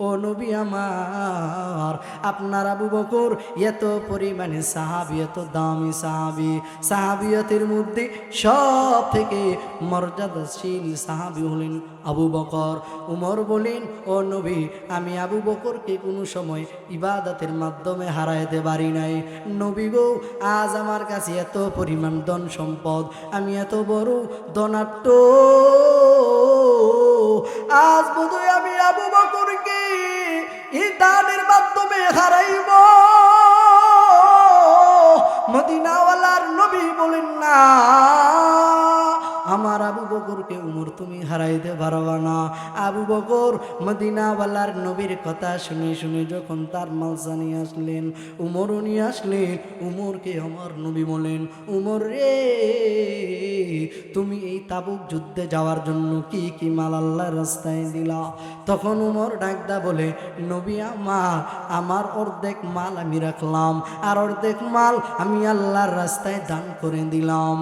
ও নবী আমার, আপনার আবু বকর এত পরিমাণে সাহাবি, এত দামি সাহাবি। সাহাবিয়তের মধ্যে সব থেকে মর্যাদাশীল সাহাবি হলেন আবু বকর। উমর বলেন, ও নবী, আমি আবু বকরকে কোনো সময় ইবাদতের মাধ্যমে হারাইতে পারি নাই। নবী গো, আজ আমার কাছে এত পরিমাণ ধন সম্পদ, আমি এত বড় ধনাট্য আজ বোধহয় আমি আবু বকরকে দানের মাধ্যমে হারাইব। মদিনাওয়ালার নবী বলেন না। আমার আবু বকরকে উমর তুমি হারাইতে পারবা না। আবু বকর মদিনাওয়ালার নবীর কথা শুনে শুনে যখন তার মালসা নিয়ে আসলেন, উমরও নিয়ে আসলেন, উমরকে আমার নবী বলেন, উমর রে, তুমি এই তাবুক যুদ্ধে যাওয়ার জন্য কি কি মাল আল্লাহর রাস্তায় দিলা? তখন উমর ডাকদা বলে, নবী আমার আমার অর্ধেক মাল আমি রাখলাম, আর অর্ধেক মাল আমি আল্লাহর রাস্তায় দান করে দিলাম।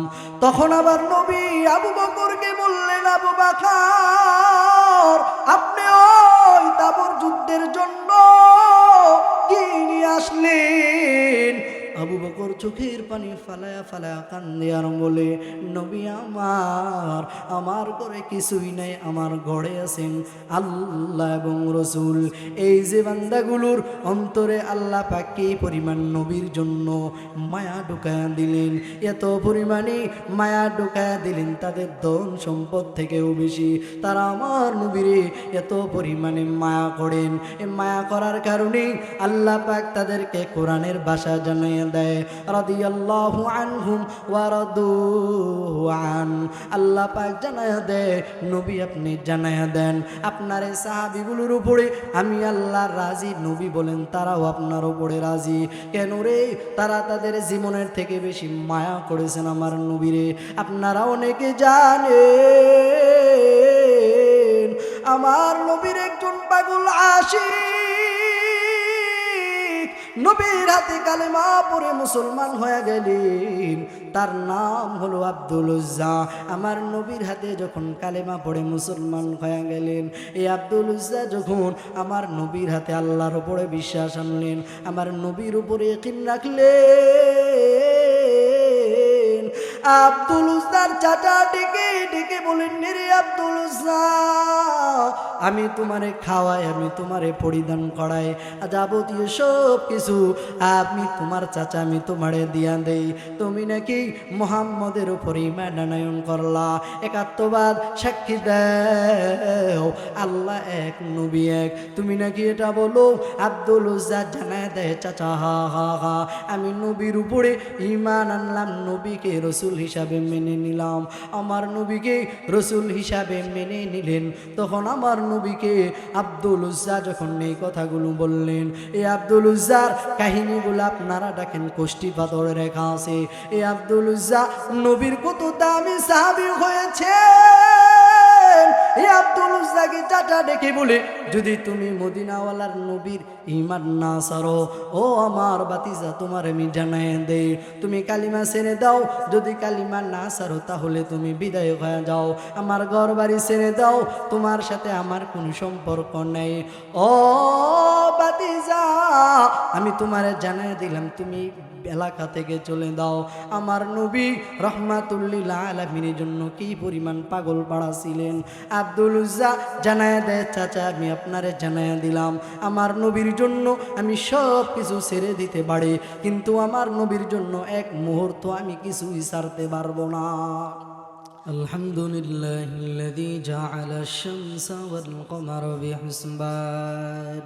তখন আবার নবী আবু বকরকে বললেন আবু বাকার আপনি ওই তাবর যুদ্ধের জন্য কি নিয়ে আসলেন? আবু বকর চোখের পানি ফালায়া ফালায়া কান্দে আর বলে, নবী আমার আমার ঘরে কিছুই নাই, আমার ঘরে আছেন আল্লাহ এবং রসুল। এই যে বান্দাগুলোর অন্তরে আল্লাহ পাকে পরিমাণ নবীর জন্য মায়া ঢুকায়া দিলেন, এত পরিমাণে মায়া ঢুকায়া দিলেন, তাদের ধন সম্পদ থেকেও বেশি। তারা আমার নবীরে এত পরিমাণে মায়া করেন। এই মায়া করার কারণে আল্লাহ পাক তাদেরকে কোরআনের ভাষা জানাইয়া আপনার এই সাহাবিগুলোর উপরে আমি আল্লাহ রাজি, নবী বলেন তারাও আপনার উপরে রাজি। কেন রে? তারা তাদের জীবনের থেকে বেশি মায়া করেছেন আমার নবীরে। আপনারা অনেকে জানেন, আমার নবীর একজন পাগল আশিক। নবীর হাতে কালেমা পরে মুসলমান হয়ে গেলেন তার নাম হলো আব্দুল উজ্জা। আমার নবীর হাতে যখন কালেমা পড়ে মুসলমান হয়ে গেলেন, এই আব্দুল উজ্জা যখন আমার নবীর হাতে আল্লাহর উপরে বিশ্বাস আনলেন, আমার নবীর উপরে কিন রাখলেন। আব্দুল চাচা ডেকে ডেকে বলেন রে আব্দুল আমি তোমারে খাওয়াই, আমি তোমারে পরিধান করাই। যাবতীয় সব কিছু আমি তোমার চাচা, আমি তোমারে দিয়া দেই। তুমি নাকি মোহাম্মদের উপর ইমানায়ন করলা। একাত্মবাদ সাক্ষী দাও। আল্লাহ এক, নবী এক। তুমি নাকি এটা বলো, আব্দুল উজ্জা জানায় দেয়, চাচা, হা হা হা। আমি নবীর উপরে ইমান আনলাম, নবীকে রসুল হিসাবে মেনে নিলাম। আমার নবীকে রসুল হিসাবে মেনে নিলেন। তখন আমার নবীকে আব্দুল উজ্জা যখন এই কথাগুলো বললেন, এ আব্দুল উজ্জার কাহিনীগুলো আপনারা ডাকেন কোষ্টি পাথরে রেখা আছে। এই আব্দুল উজ্জা নবীর কত দামি সাহাবি হয়েছে। এই আব্দুল ডেকে বলে, যদি তুমি মদিনাওয়ালার নবীর ইমান না সারো, ও আমার বাতিজা তোমার আমি জানাই দে তুমি কালিমা ছেড়ে দাও, যদি কালিমা না সারো তাহলে তুমি বিদায় হয়ে যাও। আমার ঘর বাড়ি ছেড়ে দাও, তোমার সাথে আমার কোনো সম্পর্ক নেই। ও বাতিজা, আমি তোমারে জানাই দিলাম, তুমি এলাকা থেকে চলে দাও আমার নবী রহমাতুল্লিল আলমিনের জন্য কি পরিমাণ পাগল পাড়া ছিলেন আব্দুল উজ্জা জানায় দেয় চাচা আমি আপনারে জানায় দিলাম আমার নবীর জন্য আমি সব কিছু ছেড়ে দিতে পারি কিন্তু আমার নবীর জন্য এক মুহূর্ত আমি কিছুই ছাড়তে পারবো না الحمد لله الذي جعل الشمس والقمر بحسبان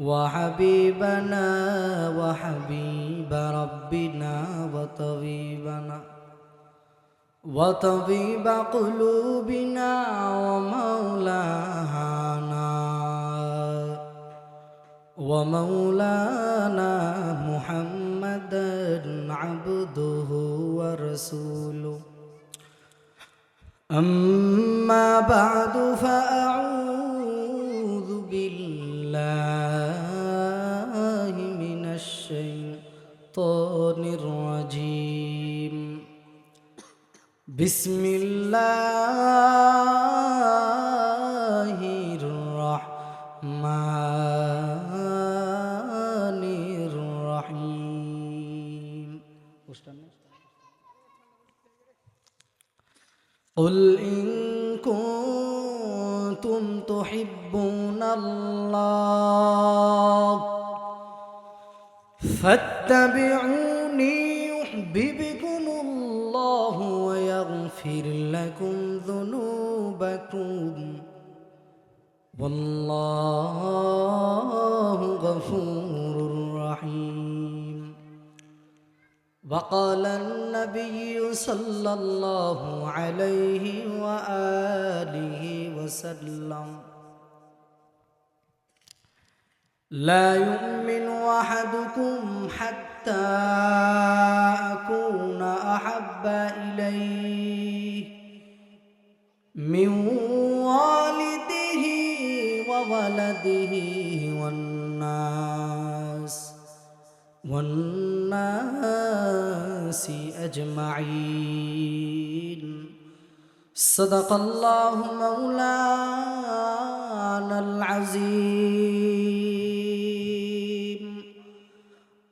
وحبيبنا وحبيب ربنا وطبيبنا وطبيب قلوبنا ومولانا ومولانا محمدا عبده ورسوله أما بعد فأعوذ بسم الله الرحمن الرحيم. قل إن كنتم تحبون الله فاتبعوني يحببكم ويغفر لكم ذنوبكم. والله غفور رحيم. وقال النبي صلى الله عليه وآله وسلم لا يؤمن أحدكم حتى أكون أحب إليه من والده وولده والناس والناس أجمعين. صدق الله مولانا العظيم.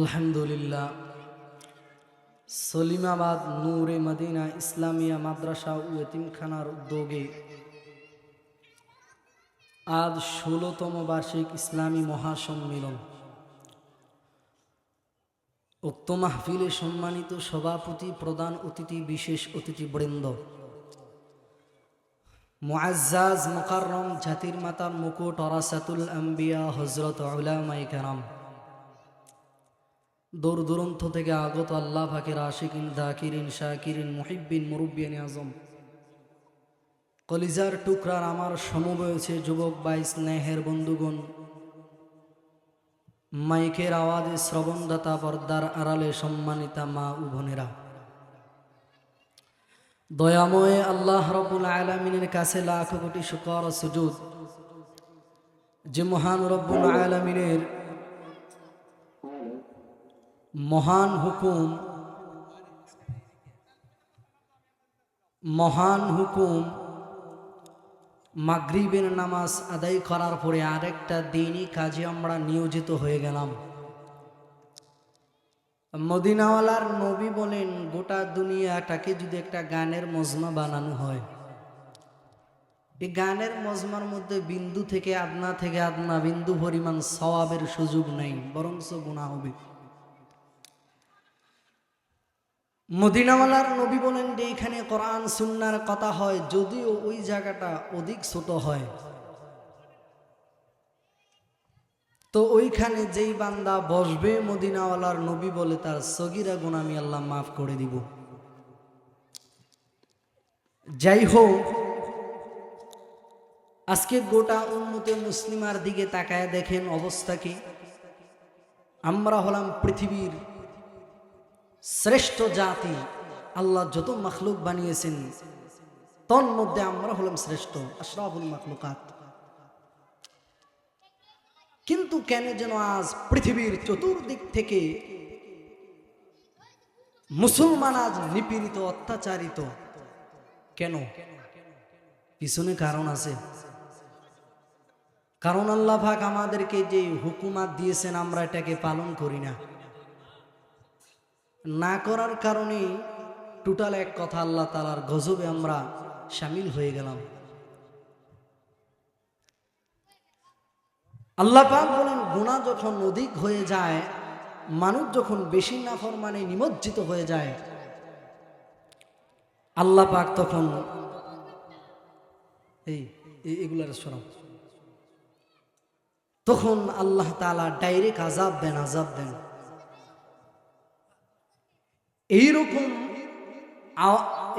আলহামদুলিল্লাহ। সলিমাবাদ নূরে মদিনা ইসলামিয়া মাদ্রাসা ও এতিমখানার উদ্যোগে আজ ষোলতম বার্ষিক ইসলামী মহাসম্মেলন। উক্ত মাহফিলে সম্মানিত সভাপতি, প্রধান অতিথি, বিশেষ অতিথিবৃন্দ, মুআজ্জাজ মোকাররম জাতির মাতার মুকুট, অরাসাতুল আম্বিয়া হজরত উলামাই কারাম দূর দূরান্ত থেকে আগত আল্লাহ ফাকির আশিকিন, দাকিরিন, শাকিরিন, মুহিব্বিন, মুরব্বিয়ান আজম। কলিজার টুকরার আমার সমবয়সে যুবক বাই স্নেহের বন্ধুগণ, মাইকের আওয়াজে শ্রবণদাতা পর্দার আড়ালে সম্মানিতা মা ও বোনেরা। দয়াময় আল্লাহ রবুল আলমিনের কাছে লাখ কোটি শুকর সুজুদ যে মহান রব্বুল আলমিনের মহান হুকুম মহান হুকুম, মাগরিবের নামাজ আদায় করার পরে আরেকটা দিনই কাজে আমরা নিয়োজিত হয়ে গেলাম। মদিনাওয়ালার নবী বলেন, গোটা দুনিয়াটাকে যদি একটা গানের মজমা বানানো হয়। এই গানের মজমার মধ্যে বিন্দু থেকে আদনা থেকে আদনা, বিন্দু পরিমাণ সওয়াবের সুযোগ নেই, বরঞ্চ গুণা হবে। মদিনাওয়ালার নবী বলেন যে এখানে কোরআন, সুন্নার কথা হয়, যদিও ওই জায়গাটা অধিক ছোট হয়। তো ওইখানে যেই বান্দা বসবে মদিনাওয়ালার নবী বলে, তার সগিরা গুণামি আল্লাহ মাফ করে দিব। যাই হোক, আজকে গোটা উন্মতে মুসলিমার দিকে তাকায় দেখেন অবস্থা কি। আমরা হলাম পৃথিবীর শ্রেষ্ঠ জাতি, আল্লাহ যত মখলুক বানিয়েছেন, তন মধ্যে আমরা হলাম শ্রেষ্ঠ, আশরাফুল মখলুকাত। কিন্তু কেন যেন আজ পৃথিবীর চতুর্দিক থেকে মুসলমান আজ নিপীড়িত, অত্যাচারিত? কেন? পিছনে কারণ আছে। কারণ আল্লাহ পাক আমাদেরকে যে হুকুমাত দিয়েছেন, আমরা এটাকে পালন করি না। না করার কারণে টোটাল এক কথা আল্লাহ তালার গজবে আমরা সামিল হয়ে গেলাম। আল্লাহ বলেন গুণা যখন অধিক হয়ে যায়, মানুষ যখন বেশি নাফরমানে নিমজ্জিত হয়ে যায়, আল্লাহ পাক তখন এই, এই- এগুলার শোনাও। তখন আল্লাহ তালা ডাইরেক্ট আজাব দেন আজাব দেন। এইরকম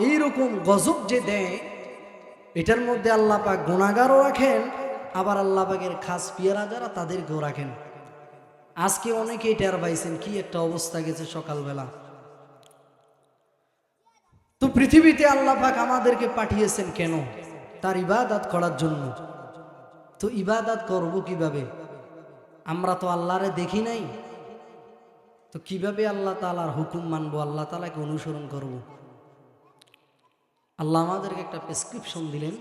এইরকম গজব যে দেয়, এটার মধ্যে আল্লাহ পাক গুণাগারও রাখেন, আবার আল্লাহ পাকের খাস পিয়ারা যারা তাদেরকেও রাখেন। আজকে অনেকেই টের পাইছেন কি একটা অবস্থা গেছে সকালবেলা। তো পৃথিবীতে আল্লাহ পাক আমাদেরকে পাঠিয়েছেন কেন? তার ইবাদত করার জন্য। তো ইবাদত করব কীভাবে? আমরা তো আল্লাহরে দেখি নাই। তো কীভাবে আল্লাহ তালার হুকুম মানবো? আল্লাহ তালাকে অনুসরণ করব? আল্লাহ আমাদেরকে একটা প্রেসক্রিপশন দিলেন।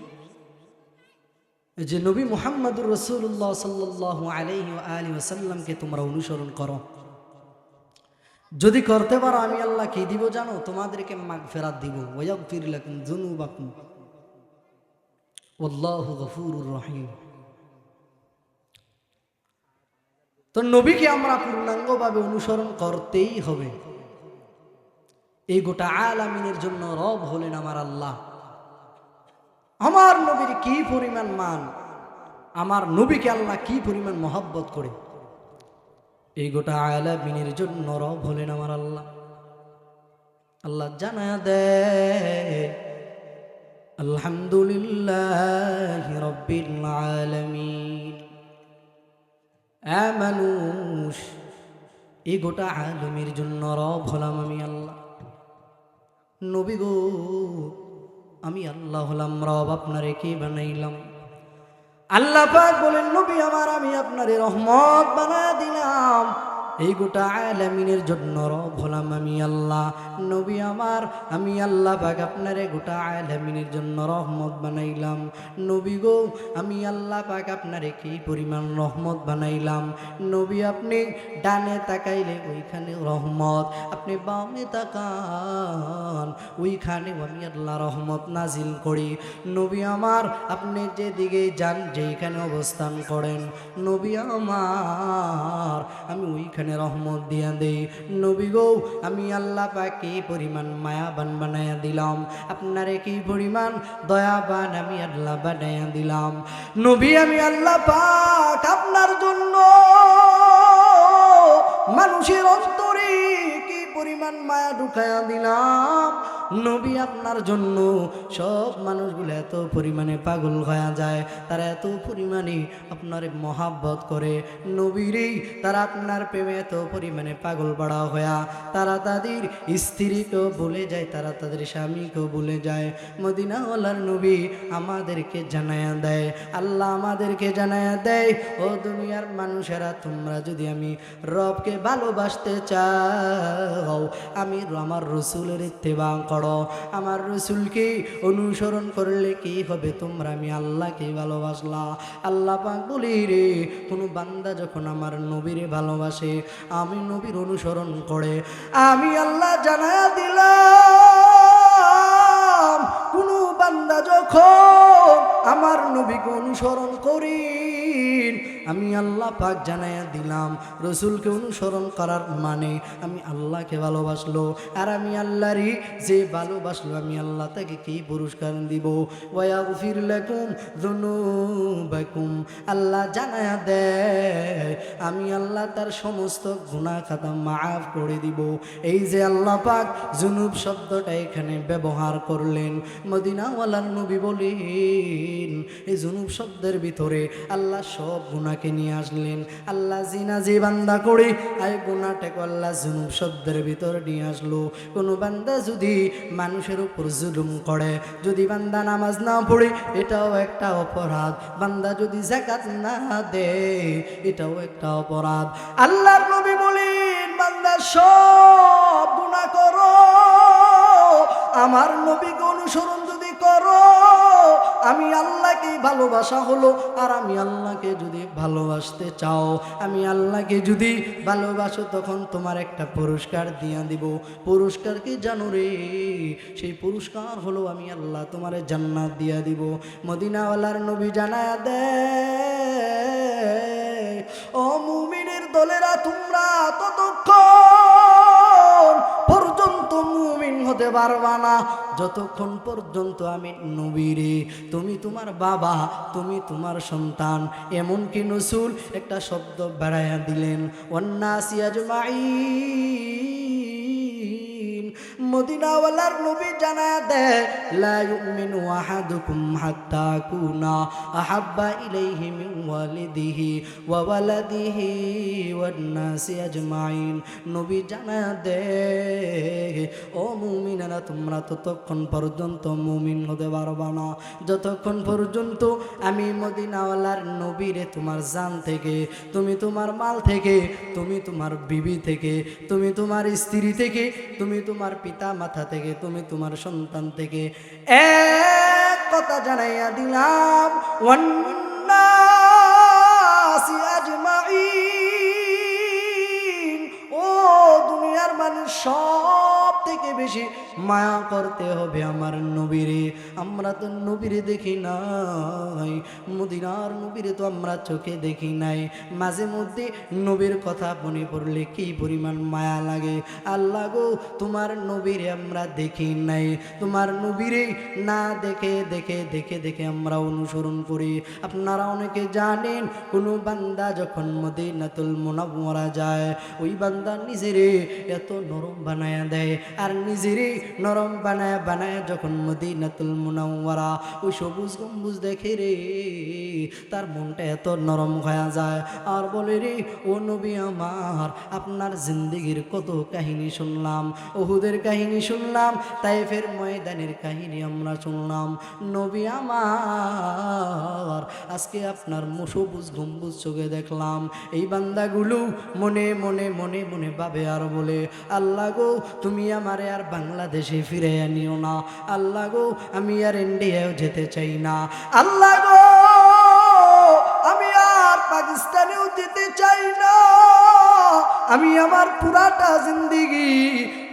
যে নবী মুহাম্মদুর রসুল্লাহ সাল্লাহ আলহি আলী ওসাল্লামকে তোমরা অনুসরণ করো। যদি করতে পারো, আমি আল্লাহ কি দিব জানো? তোমাদেরকে মাগ ফেরাত দিব ওয়াক ফিরলাকুম জুনুবাকুম ওল্লাহু গফুরুর রহিম। তো নবীকে আমরা পূর্ণাঙ্গভাবে অনুসরণ করতেই হবে। এই গোটা আলামিনের জন্য রব হলেন আমার আল্লাহ। আমার নবীর কি পরিমাণ মান, আমার নবীকে আল্লাহ কি পরিমাণ মহাব্বত করে, এই গোটা আলামিনের জন্য রব হলেন আমার আল্লাহ। আল্লাহ জানা দেয়, আলহামদুলিল্লাহ রব্বিল আলামিন। এ মানুষ এই গোটা আলমের জন্য রব হলাম আমি আল্লাহ। নবী গো, আমি আল্লাহ হলাম, রব আপনারে কে বানাইলাম? আল্লাহ পাক বলেন, নবী আমার, আমি আপনারে রহমত বানা দিলাম। এই গোটা আলামিনের জন্য রব হলাম আমি আল্লাহ। নবী আমার, আমি আল্লাহ পাক আপনারে গোটা আলামিনের জন্য রহমত বানাইলাম। নবী গো, আমি আল্লাহ পাক আপনারে কি পরিমাণ রহমত বানাইলাম? নবী আপনি ডানে তাকাইলে ওইখানে রহমত, আপনি বামে তাকান ওইখানে আমি আল্লাহ রহমত নাজিল করি। নবী আমার, আপনি যেদিকে যান, যেইখানে অবস্থান করেন। নবী আমার, আমি ওইখানে রহমত দিয়া দেই। নবী গো, আমি আল্লাহ পাকে পরিমাণ মায়াবান বানাইয়া দিলাম। আপনারে কি পরিমাণ দয়াবান আমি আল্লাহ বানাইয়া দিলাম। নবী, আমি আল্লাহ পাক আপনার জন্য মানুষের অন্তরে কি পরিমাণ মায়া ঢুকাইয়া দিলাম। নবী আপনার জন্য সব মানুষগুলো এত পরিমাণে পাগল হয়ে যায়, তারা এত পরিমাণে আপনার মহাব্বত করে। নবীরে তারা আপনার প্রেমে এত পরিমাণে পাগল বাড়া হয়া, তারা তাদের স্ত্রীকেও বলে যায়, তারা তাদের স্বামীকেও বলে যায়। মদিনাওয়ালার নবী আমাদেরকে জানায়া দেয়, আল্লাহ আমাদেরকে জানায়া দেয়, ও দুনিয়ার মানুষেরা, তোমরা যদি আমি রবকে ভালোবাসতে চাও, আমি আমার রসুলের ইত্তেবা করো আমার রসুলকে অনুসরণ করলে কি হবে? তোমরা আমি আল্লাহকে ভালোবাসলা। আল্লাহ পাক বলি, রে, কোনো বান্দা যখন আমার নবীরে ভালোবাসে, আমি নবীর অনুসরণ করে। আমি আল্লাহ জানায়া দিলাম, কোনো বান্দা যখন আমার নবীকে অনুসরণ করি আমি আল্লাহ পাক জানাইয়া দিলাম, রসুলকে অনুসরণ করার মানে আমি আল্লাহকে ভালোবাসলো। আর আমি আল্লাহরই যে ভালোবাসলো, আমি আল্লাহ তাকে কি পুরস্কার দিব? ওয়া ফির লেকুম জুনুবাকুম আল্লাহ জানায়া দেয়, আমি আল্লাহ তার সমস্ত গুনাহ খাতা মাফ করে দিব। এই যে আল্লাহ পাক জুনুব শব্দটা এখানে ব্যবহার করলেন। মদিনাওয়ালার নবী বলেন, এই জুনুব শব্দের ভিতরে আল্লাহ সব গুণা গুণাকে নিয়ে আসলেন। আল্লাহ জিনা যে বান্দা করে, আয় গুণাটাকে আল্লাহ জুনুব শব্দের ভিতর নিয়ে আসলো। কোনো বান্দা যদি মানুষের উপর জুলুম করে, যদি বান্দা নামাজ না পড়ে, এটাও একটা অপরাধ। বান্দা যদি জাকাত না দেয় এটাও একটা অপরাধ। আল্লাহর নবী বলেন, বান্দা সব গুণা করো। আমার নবীকে অনুসরণ যদি করো আমি আল্লাহকে ভালোবাসা হলো, আর আমি আল্লাহকে যদি ভালোবাসতে চাও, আমি আল্লাহকে যদি ভালোবাসো, তখন তোমার একটা পুরস্কার দিয়া দিব। পুরস্কার কি জানো রে? সেই পুরস্কার হলো আমি আল্লাহ তোমার জান্নাত দিয়া দিব। মদিনাওয়ালার নবী জানায়া দে ও মুমিনের দলেরা, তোমরা ততক্ষণ পর্যন্ত মুমিন হতে পারবা না। যতক্ষণ পর্যন্ত আমি নবীরে তুমি তোমার বাবা, তুমি তোমার সন্তান, এমনকি নসুল একটা শব্দ বেড়াইয়া দিলেন অন্যাসিয়াজ মাই মদিনাওয়ালার নবী জানা নবী জানা ততক্ষণ যতক্ষণ পর্যন্ত আমি মদিনাওয়ালার নবীরে তোমার জান থেকে, তুমি তোমার মাল থেকে, তুমি তোমার বিবি থেকে, তুমি তোমার স্ত্রী থেকে, তুমি তোমার পিতা মাথা থেকে তুমি তোমার সন্তান থেকে এক কথা জানাইয়া দিলাম ও দুনিয়ার মানুষ সব থেকে বেশি মায়া করতে হবে আমার নবীরে। আমরা তো নবীরে দেখি নাই, মদিনার নবীরে তো আমরা চোখে দেখি নাই। মাঝে মধ্যে নবীর কথা মনে পড়লে কি পরিমাণ মায়া লাগে। আল্লাহ গো, তোমার নবীরে আমরা দেখি নাই। তোমার নবীরে না দেখে দেখে দেখে দেখে আমরা অনুসরণ করি। আপনারা অনেকে জানেন, কোনো বান্দা যখন মদিনাতুল মোনাবরা যায়, ওই বান্দা নিজেরে এত নরম বানায়া দেয়। আর নিজেরে নরম বানায় বানায় যখন মদিনাতুল মুনাওয়ারা ওই সবুজ গম্বুজ দেখে রে, তার মনটা এত নরম হয়ে যায়। আর বলে রে, ও নবী আমার, আপনার জিন্দিগির কত কাহিনী শুনলাম ওহুদের কাহিনী শুনলাম, তাইফের ময়দানের কাহিনী আমরা শুনলাম। নবী আমার, আজকে আপনার সবুজ গম্বুজ চোখে দেখলাম। এই বান্দাগুলো মনে মনে মনে মনে ভাবে আর বলে, আল্লাহ গো, তুমি আমারে আর বাংলাদেশে ফিরে আনিও না। আল্লাহ গো, আমি আর ইন্ডিয়াও যেতে চাই না। আল্লাহ গো, আমি আর পাকিস্তানেও যেতে চাই না। আমি আমার পুরাটা জিন্দিগি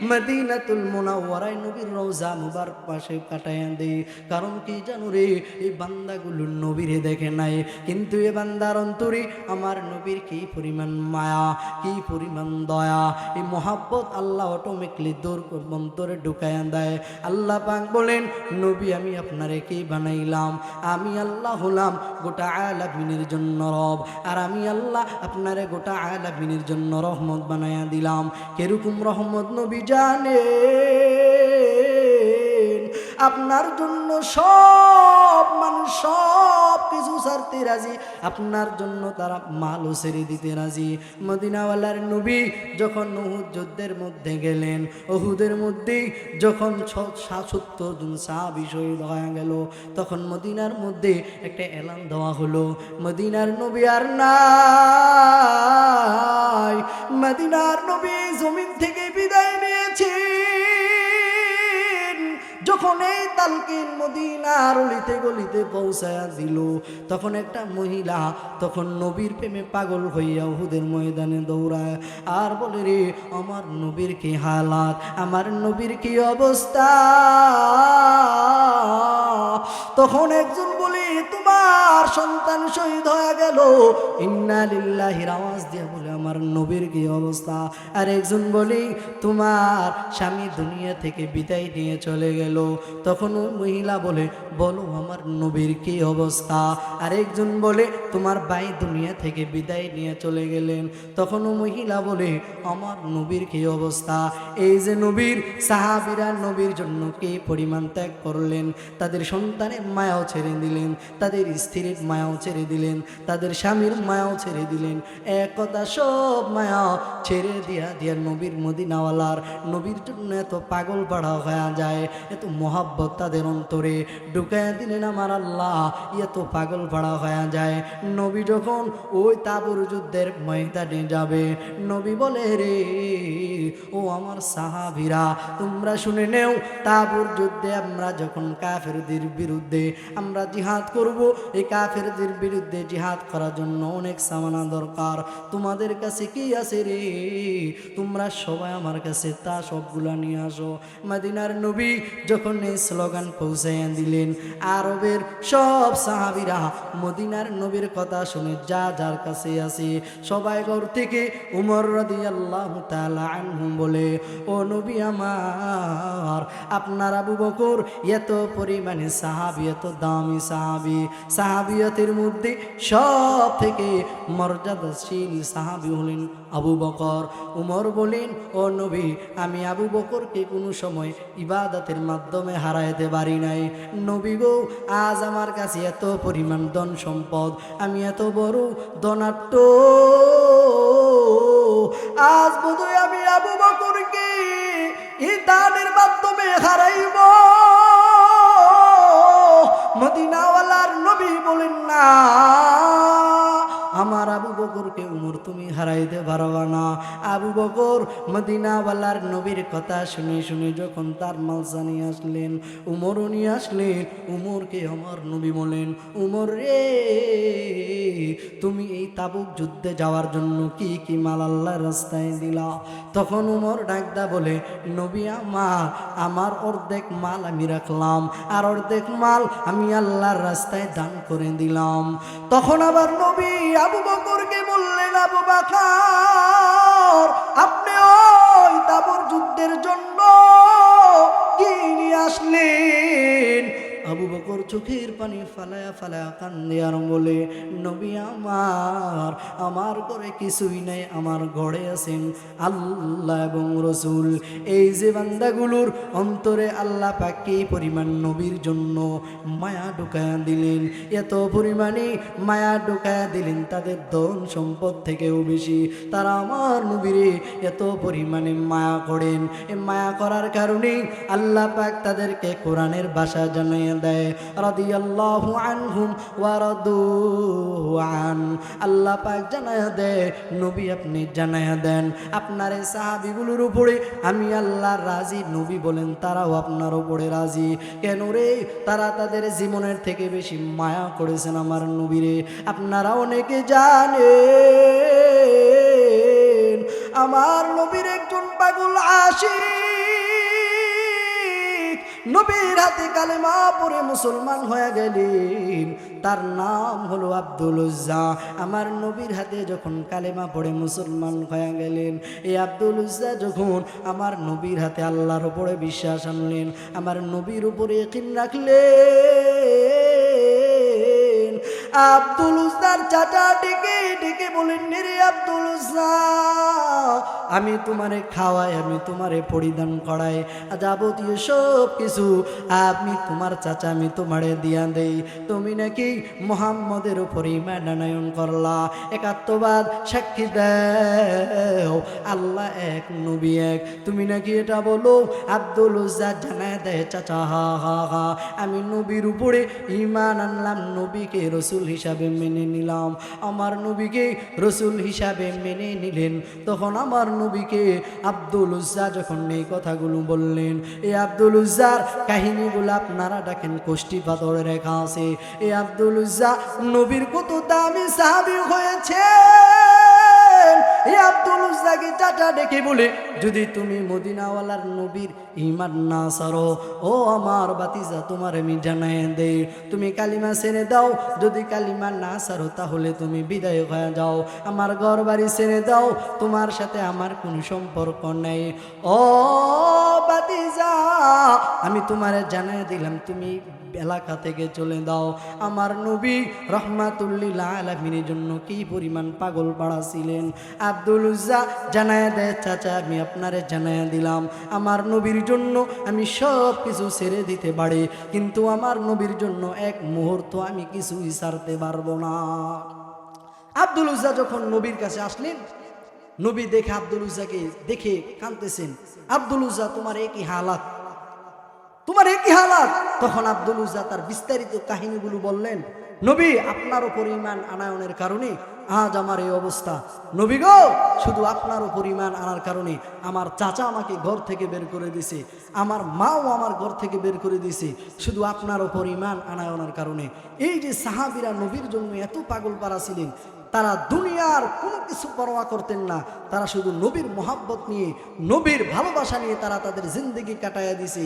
মদিনাতুল মোনাওয়ারাই নবীর রওজা মুবারক পাশে কাটাইয়া দেই। কারণ কি জানো রে? এই বান্দাগুলো নবীরে দেখে নাই। কিন্তু এ বান্দার অন্তরে আমার নবীর কি পরিমাণ মায়া, কি পরিমাণ দয়া। এই মহাব্বত আল্লাহ অটোমেটিকলি দূর অন্তরে ঢুকাইয়া দেয়। আল্লাহ পাক বলেন, নবী, আমি আপনারে কি বানাইলাম? আমি আল্লাহ হলাম গোটা আলামিনের জন্য রব। আর আমি আল্লাহ আপনারে গোটা আলামিনের জন্য রহমত বানাইয়া দিলাম। কেরকম রহমত নবী জানে আপনার জন্য সব মানুষ সব কিছু ছাড়তে রাজি, আপনার জন্য তারা মালও ছেড়ে দিতে রাজি। মদিনাওয়ালার নবী যখন উহুদ যুদ্ধের মধ্যে গেলেন ওহুদের মধ্যেই যখন সত্তর জন সাহাবি শহীদ হয়ে গেল, তখন মদিনার মধ্যে একটা এলান দেওয়া হলো। মদিনার নবী আর নাই। মদিনার নবী জমিন থেকে যখন এই তালকিন মদিনার অলিতে গলিতে পৌঁছায়া দিল। তখন একটা মহিলা তখন নবীর প্রেমে পাগল হইয়া হুদের ময়দানে দৌড়ায়। আর বলে, রে, আমার নবীর কি হালাত? আমার নবীর কি অবস্থা? তখন একজন বলি, তোমার সন্তান শহীদ হয়ে গেল। ইন্না লিল্লাহির আওয়াজ দিয়ে বলে, আমার নবীর কি অবস্থা? আর একজন বলি, তোমার স্বামী দুনিয়া থেকে বিদায় নিয়ে চলে গেল। তখন মহিলা বলে, বলো আমার নবীর কি অবস্থা? আর একজন বলে, তোমার ভাই দুনিয়া থেকে বিদায় নিয়ে চলে গেলেন। তখন মহিলা বলে, আমার নবীর কি অবস্থা? এই যে নবীর, সাহাবিরা নবীর জন্য কি পরিমাণ ত্যাগ করলেন? তাদের সন্তানের মায়াও ছেড়ে দিলেন, তাদের স্ত্রীর মায়াও ছেড়ে দিলেন, তাদের স্বামীর মায়াও ছেড়ে দিলেন। এক কথা সব মায়া ছেড়ে দিয়া দিয়া নবীর মদিনাওয়ালার। নবীর জন্য এত পাগল পাড়া হয়ে যায়, এত মহাব্বত তাদের অন্তরে ঢুকাইয়া দিলেন আমার আল্লাহ। এত পাগল ভাড়া হয়ে যায়। নবী যখন ওই তাবুর যুদ্ধের ময়দানে যাবে, নবী বলে, রে আমার সাহাবিরা, তোমরা শুনে নেও, তাবুর যুদ্ধে আমরা যখন কাফেরদের বিরুদ্ধে আমরা জিহাদ করব, এই কাফেরদের বিরুদ্ধে জিহাদ করার জন্য অনেক সামানা দরকার। তোমাদের কাছে কি আছে রে? তোমরা সবাই আমার কাছে তা সবগুলা নিয়ে আসো। মাদিনার নবী যখন এই স্লোগান পৌঁছাইয়া দিলেন, আরবের সব সাহাবিরা মদিনার নবীর কথা শুনে যা যার কাছে আছে, সবাই ঘর থেকে উমর রদি আল্লাহ আনহু বলে ও নবী আমার, আপনার আবু বকর এত পরিমাণে সাহাবি, এত দামি সাহাবি। সাহাবিয়তের মধ্যে সব থেকে মর্যাদাশীল সাহাবি হলেন আবু বকর। উমর বলেন, ও নবী, আমি আবু বকরকে কোনো সময় ইবাদতের মাধ্যমে হারাইতে পারি নাই। নবী গো, আজ আমার কাছে এত পরিমাণ ধন সম্পদ, আমি এত বড় ধনাট্য আজ বোধহয় আমি আবু বকরকে এই দানের মাধ্যমে হারাইব। মদিনাওয়ালার নবী বলেন না। আবু বকরকে উমর তুমি হারাইতে পারবা না। আবু বকর মদিনাওয়ালার নবীর কথা শুনে শুনে যখন তার মালসা নিয়ে আসলেন, উমরও নিয়ে আসলেন, উমরকে আমার নবী বলেন, উমর রে, তুমি এই তাবুক যুদ্ধে যাওয়ার জন্য কি কি মাল আল্লাহর রাস্তায় দিলা? তখন উমর ডাকদা বলে, নবী আমার আমার অর্ধেক মাল আমি রাখলাম, আর অর্ধেক মাল আমি আল্লাহর রাস্তায় দান করে দিলাম। তখন আবার নবী আবু বকরকে বললেন আবু আপনি ওই তাবর যুদ্ধের জন্য কি নিয়ে আসলেন? আবু বকর চোখের পানি ফালায়া ফালায়া কান্দে আর বলে, নবী আমার আমার ঘরে কিছুই নাই, আমার ঘরে আছেন আল্লাহ এবং রসুল। এই যে বান্দাগুলোর অন্তরে আল্লাহ পাকে পরিমাণ নবীর জন্য মায়া ঢুকায়া দিলেন। এত পরিমাণে মায়া ঢুকায়া দিলেন, তাদের ধন সম্পদ থেকেও বেশি। তারা আমার নবীরে এত পরিমাণে মায়া করেন। এ মায়া করার কারণে আল্লাহ পাক তাদেরকে কোরআনের ভাষা জানাইয়া দেয়। রাদিয়াল্লাহু আনহুম ওয়া রাদু আন। আল্লাহ পাক জানাইয়া দেয়, নবী আপনি জানাইয়া দেন। আপনার এই সাহাবিগুলোর উপরে আমি আল্লাহ রাজি। নবী বলেন, তারাও আপনার উপরে রাজি। কেন রে? তারা তাদের জীবনের থেকে বেশি মায়া করেছেন আমার নবীরে আপনারা অনেকে জানেন, আমার নবীর একজন পাগল আশিক। নবীর হাতে কালেমা পরে মুসলমান হয়ে গেলেন। তার নাম হলো আব্দুল উজ্জা। আমার নবীর হাতে যখন কালেমা পড়ে মুসলমান হয়ে গেলেন, এই আব্দুল উজ্জা যখন আমার নবীর হাতে আল্লাহর উপরে বিশ্বাস আনলেন, আমার নবীর উপরে কিন রাখলেন। আব্দুল উজ্জার চাচা ডেকে ডেকে বলেন রে আব্দুল উজ্জা। আমি তোমারে খাওয়াই, আমি তোমারে পরিধান করাই। যাবতীয় সব কিছু আমি তোমার চাচা, আমি তোমারে দিয়া দেই। তুমি নাকি মোহাম্মদের উপরে ম্যানায়ন করলা, একাত্মবাদ সাক্ষী দেও। আল্লাহ এক, নবী এক। তুমি নাকি এটা বলো, আব্দুল উজ্জা জানায় দেয়, চাচা, হা হা হা। আমি নবীর উপরে ইমান আনলাম, নবীকে রসুল হিসাবে মেনে নিলাম। আমার নবীকে রসুল হিসাবে মেনে নিলেন। তখন আমার নবীকে আব্দুল উজ্জা যখন এই কথাগুলো বললেন, এ আব্দুল উজ্জার কাহিনীগুলো আপনারা ডাকেন কোষ্টি পাথরে রেখা আছে। এই আব্দুল উজ্জা নবীর কত দামি সাহাবি হয়েছে। এই আব্দুল উজ্জাকে চাচা ডেকে বলে, যদি তুমি মদিনাওয়ালার নবীর ইমান না সারো, ও আমার বাতিজা, তোমার আমি জানাই দে তুমি কালিমা ছেড়ে দাও, যদি কালিমা না সারো, তাহলে তুমি বিদায় হয়ে যাও। আমার ঘর বাড়ি ছেড়ে দাও, তোমার সাথে আমার কোনো সম্পর্ক নেই। ও বাতিজা, আমি তোমারে জানাই দিলাম, তুমি এলাকা থেকে চলে দাও। আমার নবী রহমাতুল্লিল আলমিনের জন্য কি পরিমাণ পাগল পাড়া ছিলেন? আব্দুল উজ্জা জানায় দেয়, চাচা, আমি আপনারে জানায় দিলাম। আমার নবীর জন্য আমি সব কিছু ছেড়ে দিতে পারি, কিন্তু আমার নবীর জন্য এক মুহূর্ত আমি কিছুই ছাড়তে পারব না। আব্দুল উজ্জা যখন নবীর কাছে আসলেন, নবী দেখে আব্দুল উজ্জাকে দেখে কাঁদতেছেন। আব্দুল উজ্জা, তোমার একই হালাত। একই হালাত। তখন আব্দুল উজ্জা তার বিস্তারিত কাহিনীগুলো বললেন, নবী, আপনার ওপর ইমান আনায়নের কারণে আজ আমার এই অবস্থা। নবী গো, শুধু আপনার ওপর ইমান আনার কারণে আমার চাচা আমাকে ঘর থেকে বের করে দিছে আমার মাও আমার ঘর থেকে বের করে দিছে শুধু আপনার ওপর ইমান আনায়নের কারণে। এই যে সাহাবিরা নবীর জন্য এত পাগল পারা ছিলেন তারা দুনিয়ার কোনো কিছু পরোয়া করতেন না। তারা শুধু নবীর মোহাব্বত নিয়ে, নবীর ভালোবাসা নিয়ে তারা তাদের জিন্দগি কাটাইয়া দিছে।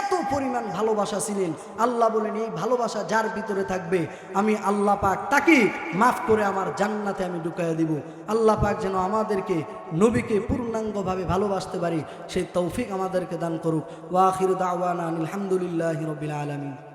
এত পরিমাণ ভালোবাসা ছিলেন। আল্লাহ বলেন, এই ভালোবাসা যার ভিতরে থাকবে, আমি আল্লাহ পাক তাকে মাফ করে আমার জান্নাতে আমি ঢুকাইয়া দিব। আল্লাহ পাক যেন আমাদেরকে, নবীকে পূর্ণাঙ্গভাবে ভালোবাসতে পারি, সেই তৌফিক আমাদেরকে দান করুক। ওয়াখির দাওয়ানা আলহামদুলিল্লাহ রবিল আলমী